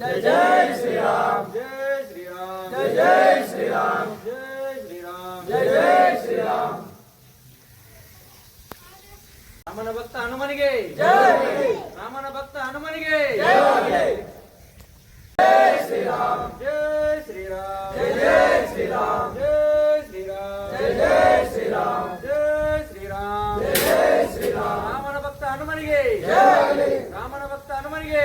जय जय श्री राम जय श्री राम जय जय श्री राम जय श्री राम जय जय श्री राम ರಾಮನ ಭಕ್ತ ಹನುಮನಿಗೆ ರಾಮನ ಭಕ್ತ ಹನುಮನಿಗೆ ಜಯ ಶ್ರೀರಾಮ್ ಜಯ ಶ್ರೀರಾಮ್ ಜಯ ಜಯ ಶ್ರೀರಾಮ್ ಜಯ ಶ್ರೀರಾಮ್ ಜಯ ಜಯ ಶ್ರೀರಾಮ್ ಜಯ ಶ್ರೀರಾಮ್ ಜಯ ಶ್ರೀರಾಮ್ ರಾಮನ ಭಕ್ತ ಹನುಮನಿಗೆ ರಾಮನ ಭಕ್ತ ಹನುಮನಿಗೆ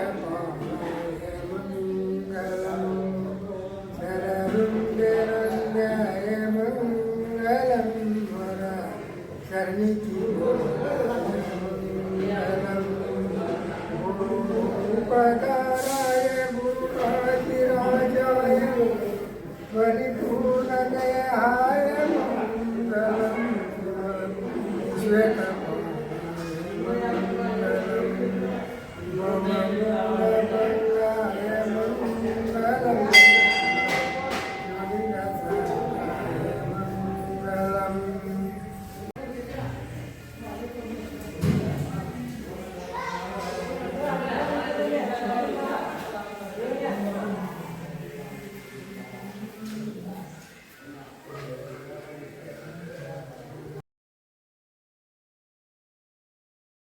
Yeah.